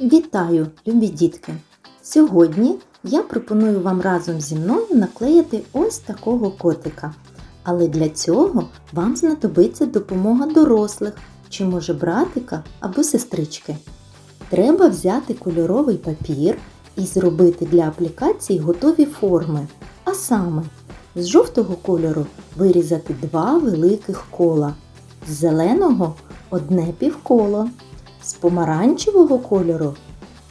Вітаю, любі дітки! Сьогодні я пропоную вам разом зі мною наклеїти ось такого котика. Але для цього вам знадобиться допомога дорослих, чи може братика або сестрички. Треба взяти кольоровий папір і зробити для аплікації готові форми. А саме, з жовтого кольору вирізати два великих кола, з зеленого одне півколо, з помаранчевого кольору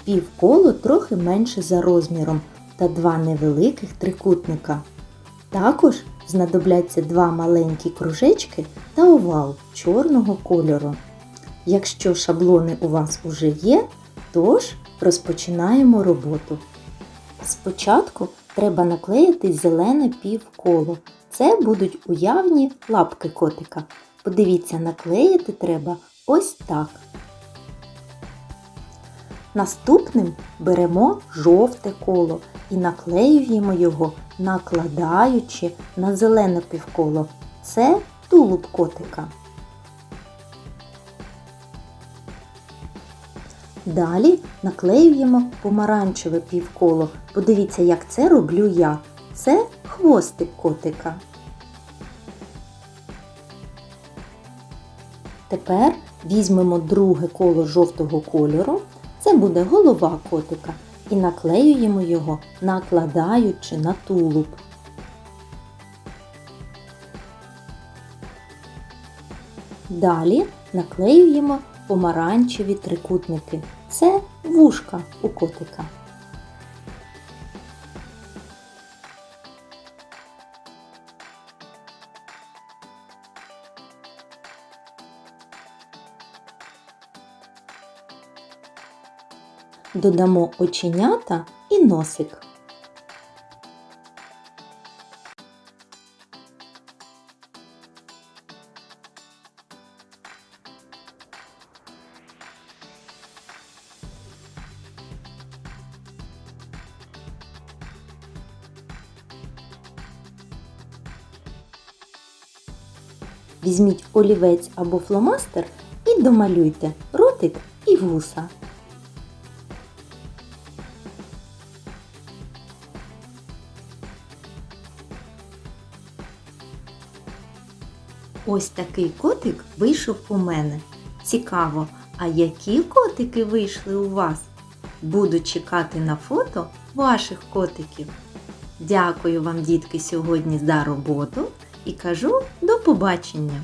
півколо трохи менше за розміром та два невеликих трикутника. Також знадобляться два маленькі кружечки та овал чорного кольору. Якщо шаблони у вас уже є, тож розпочинаємо роботу. Спочатку треба наклеїти зелене півколо. Це будуть уявні лапки котика. Подивіться, наклеїти треба ось так. Наступним беремо жовте коло і наклеюємо його, накладаючи на зелене півколо. Це тулуб котика. Далі наклеюємо помаранчеве півколо. Подивіться, як це роблю я. Це хвостик котика. Тепер візьмемо друге коло жовтого кольору. Це буде голова котика. І наклеюємо його, накладаючи на тулуб. Далі наклеюємо помаранчеві трикутники. Це вушка у котика. Додамо оченята і носик. Візьміть олівець або фломастер і домалюйте ротик і вуса. Ось такий котик вийшов у мене. Цікаво, а які котики вийшли у вас? Буду чекати на фото ваших котиків. Дякую вам, дітки, сьогодні за роботу і кажу до побачення!